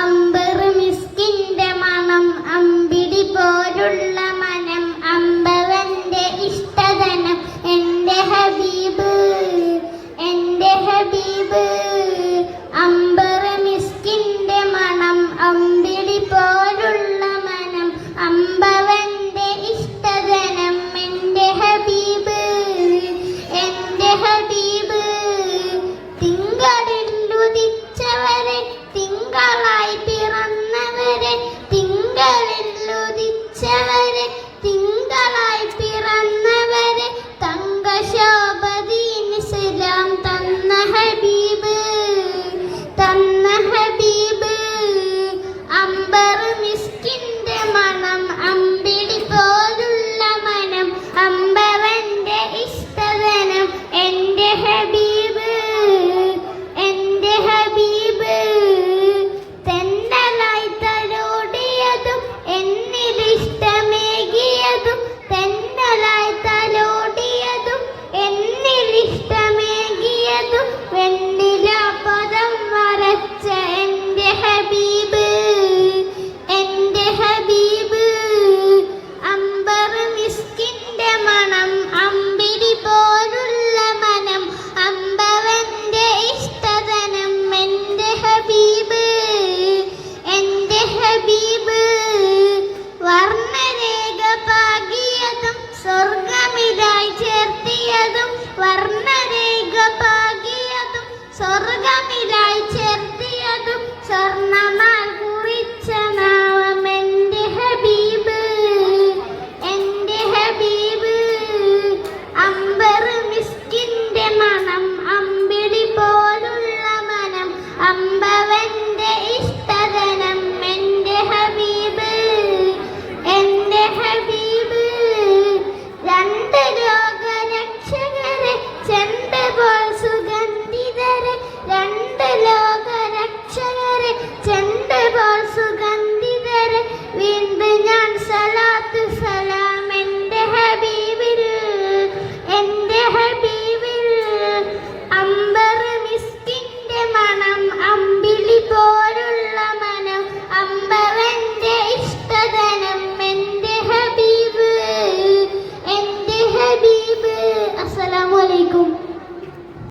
Amber baby. ചേർത്തിയതും വർണരേഖ പാകിയതും സ്വർഗമിലായി ചേർത്തിയതും സ്വർണ